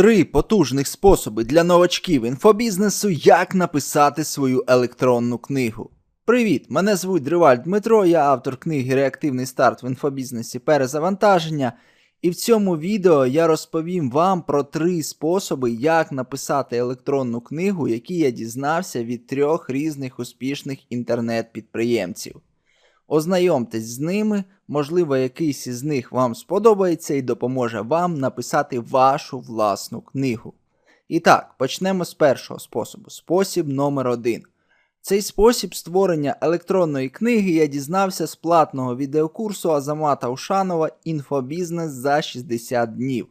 Три потужних способи для новачків інфобізнесу, як написати свою електронну книгу. Привіт! Мене звуть Дриваль Дмитро, я автор книги Реактивний старт в інфобізнесі перезавантаження. І в цьому відео я розповім вам про три способи, як написати електронну книгу, які я дізнався від трьох різних успішних інтернет-підприємців. Ознайомтесь з ними, можливо, якийсь із них вам сподобається і допоможе вам написати вашу власну книгу. І так, почнемо з першого способу. Спосіб номер один. Цей спосіб створення електронної книги я дізнався з платного відеокурсу Азамата Ушанова Інфобізнес за 60 днів.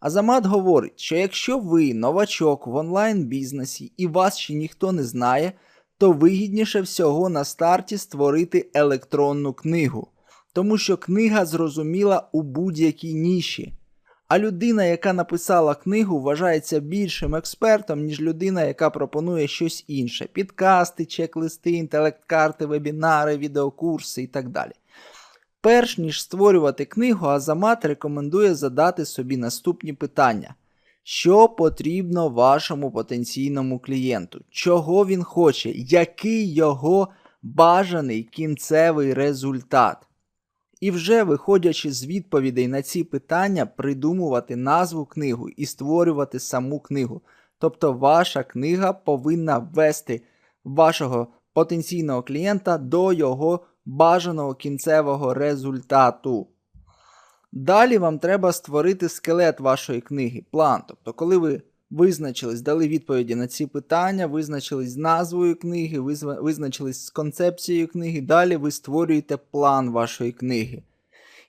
Азамат говорить, що якщо ви новачок в онлайн-бізнесі і вас ще ніхто не знає, то вигідніше всього на старті створити електронну книгу, тому що книга зрозуміла у будь-якій ніші. А людина, яка написала книгу, вважається більшим експертом, ніж людина, яка пропонує щось інше: підкасти, чек-листи, інтелект-карти, вебінари, відеокурси і так далі. Перш ніж створювати книгу, Азамат рекомендує задати собі наступні питання. Що потрібно вашому потенційному клієнту? Чого він хоче? Який його бажаний кінцевий результат? І вже виходячи з відповідей на ці питання, придумувати назву книгу і створювати саму книгу. Тобто ваша книга повинна ввести вашого потенційного клієнта до його бажаного кінцевого результату. Далі вам треба створити скелет вашої книги, план. Тобто, коли ви визначились, дали відповіді на ці питання, визначились з назвою книги, визначились з концепцією книги, далі ви створюєте план вашої книги.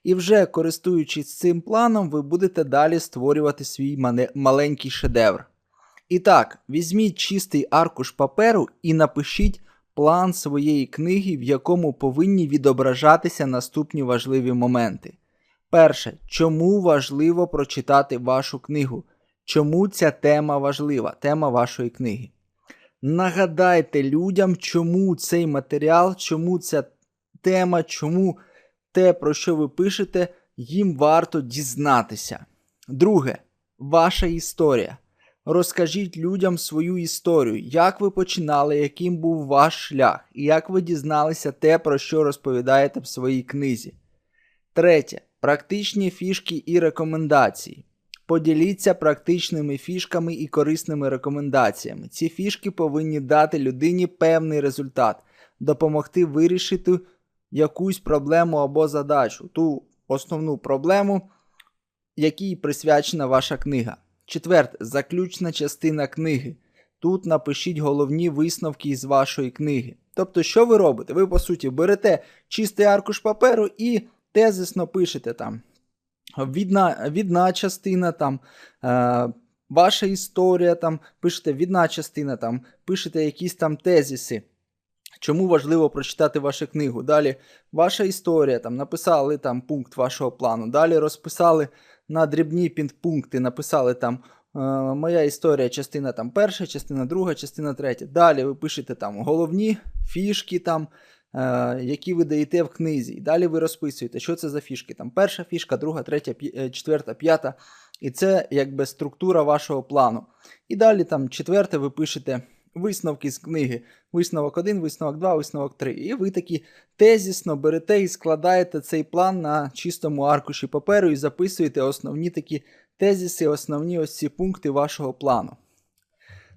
І вже користуючись цим планом, ви будете далі створювати свій маленький шедевр. І так, візьміть чистий аркуш паперу і напишіть план своєї книги, в якому повинні відображатися наступні важливі моменти. Перше, чому важливо прочитати вашу книгу? Чому ця тема важлива, тема вашої книги? Нагадайте людям, чому цей матеріал, чому ця тема, чому те, про що ви пишете, їм варто дізнатися. Друге, ваша історія. Розкажіть людям свою історію, як ви починали, яким був ваш шлях, і як ви дізналися те, про що розповідаєте в своїй книзі. Третє. Практичні фішки і рекомендації. Поділіться практичними фішками і корисними рекомендаціями. Ці фішки повинні дати людині певний результат, допомогти вирішити якусь проблему або задачу, ту основну проблему, якій присвячена ваша книга. Четверте, заключна частина книги. Тут напишіть головні висновки з вашої книги. Тобто, що ви робите? Ви, по суті, берете чистий аркуш паперу і тезисно пишете там. Відна відна частина, там, е, ваша історія, там, пишете відна частина, там, пишете якісь там тезиси. Чому важливо прочитати вашу книгу? Далі ваша історія, там, написали там пункт вашого плану. Далі розписали на дрібні підпункти, написали там е, моя історія, частина там перша, частина друга, частина третя. Далі ви пишете там головні фішки, там, які ви даєте в книзі. І далі ви розписуєте, що це за фішки. Там Перша фішка, друга, третя, е, четверта, п'ята. І це якби структура вашого плану. І далі там четверте ви пишете висновки з книги. Висновок 1, висновок 2, висновок 3. І ви такі тезісно берете і складаєте цей план на чистому аркуші паперу і записуєте основні такі тезіси, основні ось ці пункти вашого плану.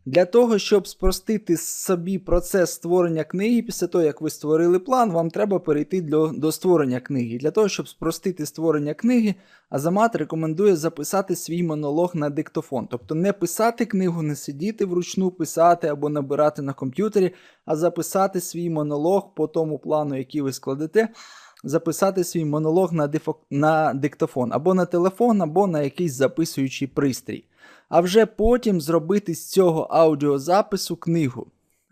Для того, щоб спростити собі процес створення книги, після того, як ви створили план, вам треба перейти до, до створення книги. Для того, щоб спростити створення книги, Азамат рекомендує записати свій монолог на диктофон. Тобто не писати книгу, не сидіти вручну, писати або набирати на комп'ютері, а записати свій монолог по тому плану, який ви складете. Записати свій монолог на, дифо... на диктофон, або на телефон, або на якийсь записуючий пристрій а вже потім зробити з цього аудіозапису книгу.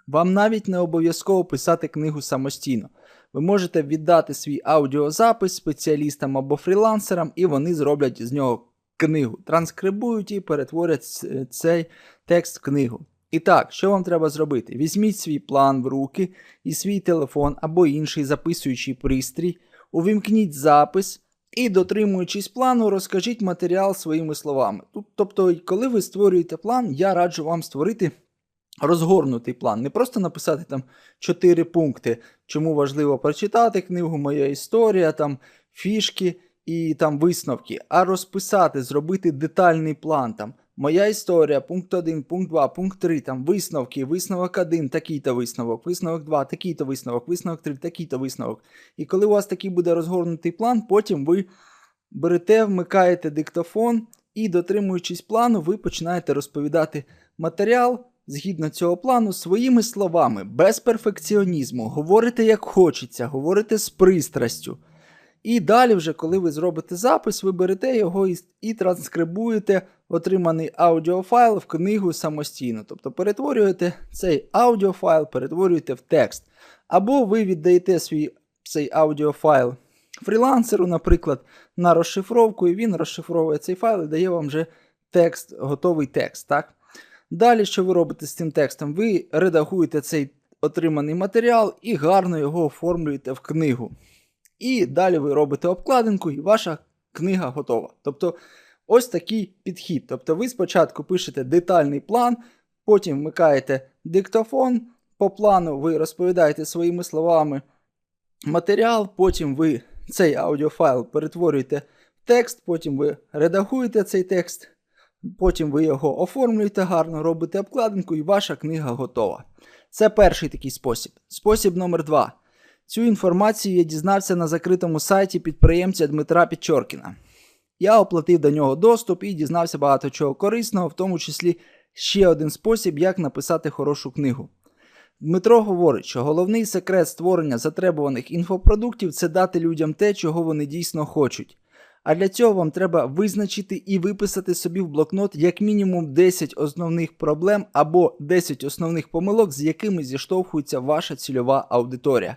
Вам навіть не обов'язково писати книгу самостійно. Ви можете віддати свій аудіозапис спеціалістам або фрілансерам, і вони зроблять з нього книгу, транскрибують і перетворять цей текст в книгу. І так, що вам треба зробити? Візьміть свій план в руки і свій телефон або інший записуючий пристрій, увімкніть запис І дотримуючись плану, розкажіть матеріал своїми словами. Тобто, коли ви створюєте план, я раджу вам створити розгорнутий план. Не просто написати там 4 пункти, чому важливо прочитати книгу, моя історія, там фішки і там висновки, а розписати, зробити детальний план. там Моя історія, пункт 1, пункт 2, пункт 3, там висновки, висновок 1, такий-то висновок, висновок 2, такий-то висновок, висновок 3, такий-то висновок. І коли у вас такий буде розгорнутий план, потім ви берете, вмикаєте диктофон і, дотримуючись плану, ви починаєте розповідати матеріал згідно цього плану своїми словами, без перфекціонізму. Говорите як хочеться, говорите з пристрастю. І далі, вже, коли ви зробите запис, ви берете його і, і транскрибуєте отриманий аудіофайл в книгу самостійно. Тобто перетворюєте цей аудіофайл, перетворюєте в текст. Або ви віддаєте свій цей аудіофайл фрілансеру, наприклад, на розшифровку, і він розшифровує цей файл і дає вам вже текст, готовий текст. так? Далі, що ви робите з цим текстом? Ви редагуєте цей отриманий матеріал і гарно його оформлюєте в книгу. І далі ви робите обкладинку, і ваша книга готова. Тобто, ось такий підхід. Тобто, ви спочатку пишете детальний план, потім вмикаєте диктофон. По плану ви розповідаєте своїми словами матеріал, потім ви цей аудіофайл перетворюєте в текст, потім ви редагуєте цей текст, потім ви його оформлюєте гарно, робите обкладинку, і ваша книга готова. Це перший такий спосіб. Спосіб номер два. Цю інформацію я дізнався на закритому сайті підприємця Дмитра Підчоркіна. Я оплатив до нього доступ і дізнався багато чого корисного, в тому числі ще один спосіб, як написати хорошу книгу. Дмитро говорить, що головний секрет створення затребуваних інфопродуктів це дати людям те, чого вони дійсно хочуть. А для цього вам треба визначити і виписати собі в блокнот як мінімум 10 основних проблем або 10 основних помилок, з якими зіштовхується ваша цільова аудиторія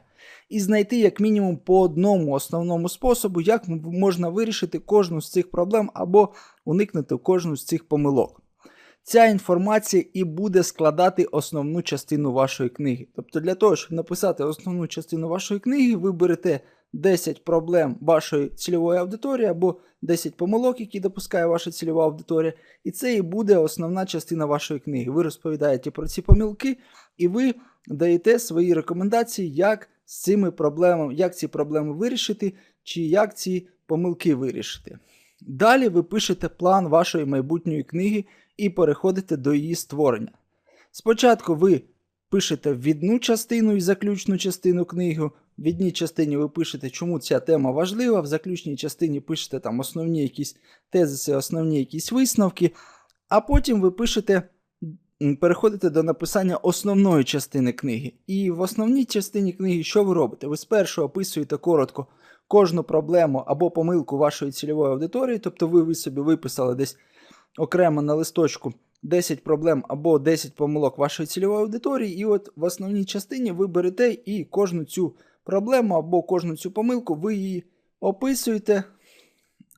і знайти як мінімум по одному основному способу, як можна вирішити кожну з цих проблем або уникнути кожну з цих помилок. Ця інформація і буде складати основну частину вашої книги. Тобто, для того, щоб написати основну частину вашої книги, ви берете 10 проблем вашої цільової аудиторії або 10 помилок, які допускає ваша цільова аудиторія, і це і буде основна частина вашої книги. Ви розповідаєте про ці помилки, і ви даєте свої рекомендації, як з цими проблемами, як ці проблеми вирішити, чи як ці помилки вирішити. Далі ви пишете план вашої майбутньої книги і переходите до її створення. Спочатку ви пишете ввідну частину і заключну частину книги. В відній частині ви пишете, чому ця тема важлива, в заключній частині пишете там основні якісь тезиси, основні якісь висновки, а потім ви пишете переходите до написання основної частини книги. І в основній частині книги, що ви робите? Ви спершу описуєте коротко кожну проблему або помилку вашої цільової аудиторії, тобто ви, ви собі виписали десь окремо на листочку 10 проблем або 10 помилок вашої цільової аудиторії, і от в основній частині ви берете і кожну цю проблему або кожну цю помилку, ви її описуєте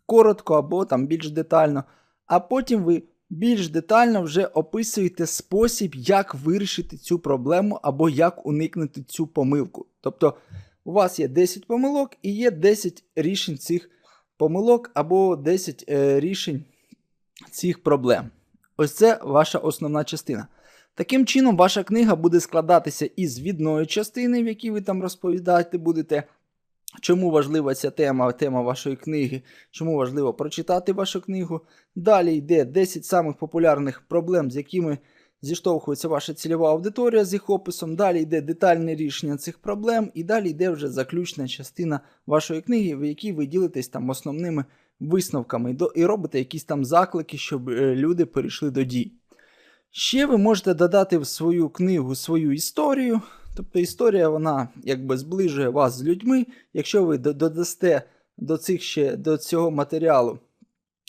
коротко або там більш детально, а потім ви більш детально вже описуєте спосіб, як вирішити цю проблему або як уникнути цю помилку. Тобто у вас є 10 помилок і є 10 рішень цих помилок або 10 е, рішень цих проблем. Ось це ваша основна частина. Таким чином, ваша книга буде складатися із відної частини, в якій ви там розповідаєте будете. Чому важлива ця тема, тема вашої книги, чому важливо прочитати вашу книгу. Далі йде 10 самих популярних проблем, з якими зіштовхується ваша цільова аудиторія з їх описом. Далі йде детальне рішення цих проблем, і далі йде вже заключна частина вашої книги, в якій ви ділитесь там основними висновками і робите якісь там заклики, щоб е, люди перейшли до дій. Ще ви можете додати в свою книгу свою історію. Тобто історія вона якби зближує вас з людьми. Якщо ви додасте до цих ще, до цього матеріалу,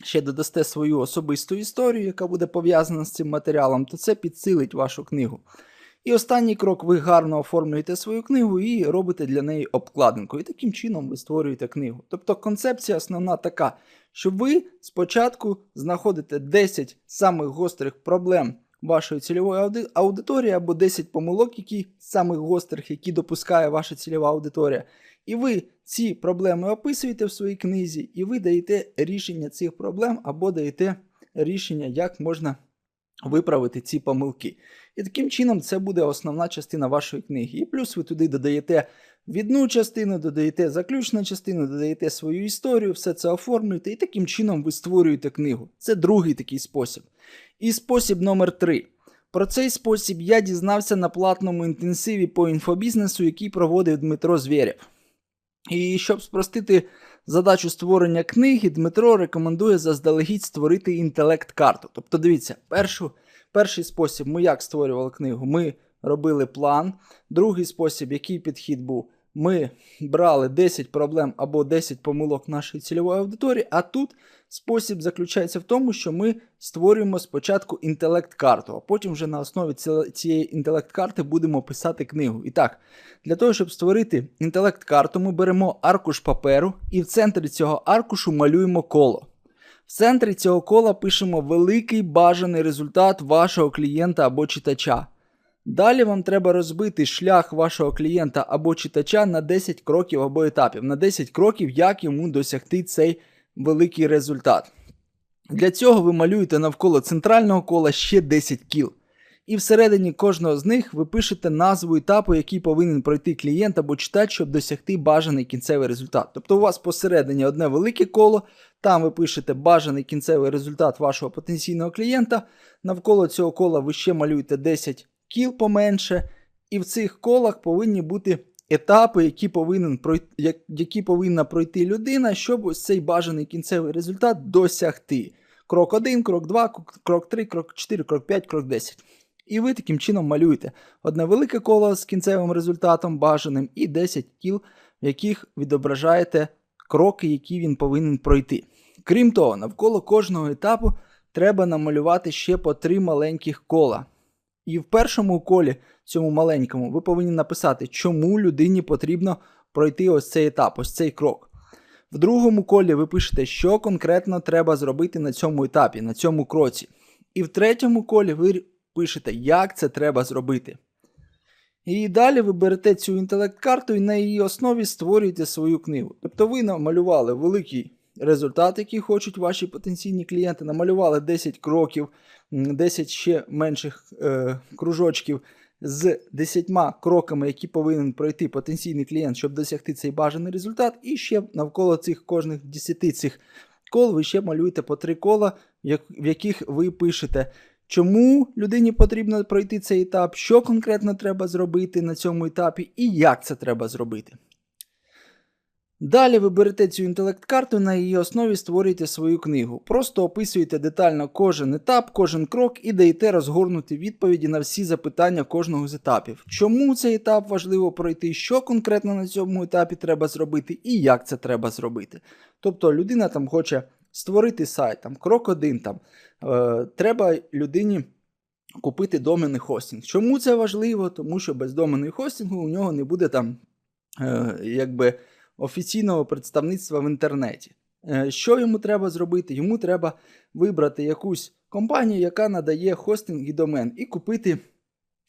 ще додасте свою особисту історію, яка буде пов'язана з цим матеріалом, то це підсилить вашу книгу. І останній крок, ви гарно оформлюєте свою книгу і робите для неї обкладинку. І таким чином ви створюєте книгу. Тобто концепція основна така, що ви спочатку знаходите 10 самих гострих проблем вашої цільової аудиторії, або 10 помилок, які самих гострих, які допускає ваша цільова аудиторія. І ви ці проблеми описуєте в своїй книзі, і ви даєте рішення цих проблем або даєте рішення, як можна виправити ці помилки. І таким чином це буде основна частина вашої книги. І плюс ви туди додаєте відну частину, додаєте заключну частину, додаєте свою історію, все це оформлюєте, і таким чином ви створюєте книгу. Це другий такий спосіб. І спосіб номер три. Про цей спосіб я дізнався на платному інтенсиві по інфобізнесу, який проводив Дмитро Звєрєв. І щоб спростити задачу створення книги, Дмитро рекомендує заздалегідь створити інтелект-карту. Тобто, дивіться, першу, перший спосіб ми як створювали книгу? Ми робили план. Другий спосіб, який підхід був? Ми брали 10 проблем або 10 помилок нашої цільової аудиторії, а тут спосіб заключається в тому, що ми створюємо спочатку інтелект-карту, а потім вже на основі ці- цієї інтелект-карти будемо писати книгу. І так, для того, щоб створити інтелект-карту, ми беремо аркуш паперу і в центрі цього аркушу малюємо коло. В центрі цього кола пишемо великий бажаний результат вашого клієнта або читача. Далі вам треба розбити шлях вашого клієнта або читача на 10 кроків або етапів, на 10 кроків, як йому досягти цей великий результат. Для цього ви малюєте навколо центрального кола ще 10 кіл. І всередині кожного з них ви пишете назву етапу, який повинен пройти клієнт або читач, щоб досягти бажаний кінцевий результат. Тобто у вас посередині одне велике коло, там ви пишете бажаний кінцевий результат вашого потенційного клієнта. Навколо цього кола ви ще малюєте 10 кіл поменше, і в цих колах повинні бути етапи, які, повинен пройти, які повинна пройти людина, щоб ось цей бажаний кінцевий результат досягти. Крок 1, крок 2, крок 3, крок 4, крок 5, крок 10. І ви таким чином малюєте одне велике коло з кінцевим результатом бажаним і 10 кіл, в яких відображаєте кроки, які він повинен пройти. Крім того, навколо кожного етапу треба намалювати ще по три маленьких кола. І в першому колі, цьому маленькому, ви повинні написати, чому людині потрібно пройти ось цей етап, ось цей крок. В другому колі ви пишете, що конкретно треба зробити на цьому етапі, на цьому кроці. І в третьому колі ви пишете, як це треба зробити. І далі ви берете цю інтелект-карту і на її основі створюєте свою книгу. Тобто ви намалювали великий результат, який хочуть ваші потенційні клієнти, намалювали 10 кроків, 10 ще менших е, кружочків з 10 кроками, які повинен пройти потенційний клієнт, щоб досягти цей бажаний результат. І ще навколо цих кожних 10 цих кол ви ще малюєте по 3 кола, в яких ви пишете. Чому людині потрібно пройти цей етап, що конкретно треба зробити на цьому етапі і як це треба зробити. Далі ви берете цю інтелект-карту, на її основі створюєте свою книгу. Просто описуєте детально кожен етап, кожен крок і даєте розгорнути відповіді на всі запитання кожного з етапів. Чому цей етап важливо пройти, що конкретно на цьому етапі треба зробити і як це треба зробити. Тобто людина там хоче створити сайт, там крок один, там е, треба людині купити доменний хостинг. Чому це важливо? Тому що без доменного хостингу у нього не буде там е, якби офіційного представництва в інтернеті. Е, Що йому треба зробити? Йому треба вибрати якусь компанію, яка надає хостинг і домен, і купити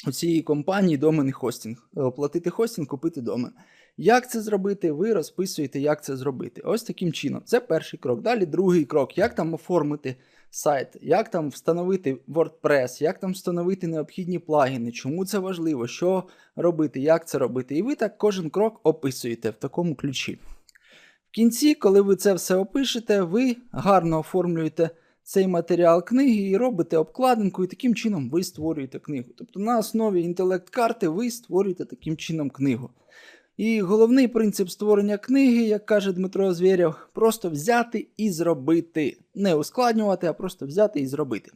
у цієї компанії доменний хостинг, Е, оплатити хостинг, купити домен. Як це зробити? Ви розписуєте, як це зробити. Ось таким чином. Це перший крок. Далі другий крок. Як там оформити сайт, як там встановити WordPress, як там встановити необхідні плагіни, чому це важливо, що робити, як це робити. І ви так кожен крок описуєте в такому ключі. В кінці, коли ви це все опишете, ви гарно оформлюєте цей матеріал книги і робите обкладинку, і таким чином ви створюєте книгу. Тобто на основі інтелект-карти ви створюєте таким чином книгу. І головний принцип створення книги, як каже Дмитро Звєрєв, просто взяти і зробити. Не ускладнювати, а просто взяти і зробити.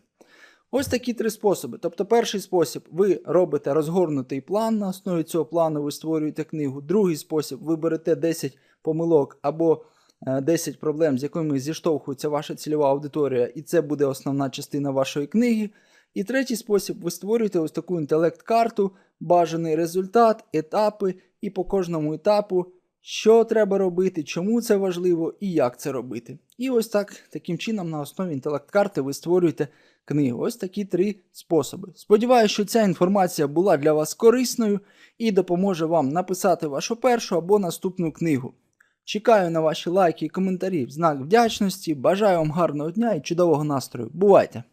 Ось такі три способи. Тобто, перший спосіб ви робите розгорнутий план, на основі цього плану ви створюєте книгу. Другий спосіб ви берете 10 помилок або е, 10 проблем, з якими зіштовхується ваша цільова аудиторія, і це буде основна частина вашої книги. І третій спосіб ви створюєте ось таку інтелект-карту, бажаний результат, етапи, і по кожному етапу, що треба робити, чому це важливо і як це робити. І ось так, таким чином, на основі інтелект-карти ви створюєте книгу. Ось такі три способи. Сподіваюся, що ця інформація була для вас корисною і допоможе вам написати вашу першу або наступну книгу. Чекаю на ваші лайки і коментарі в знак вдячності. Бажаю вам гарного дня і чудового настрою. Бувайте!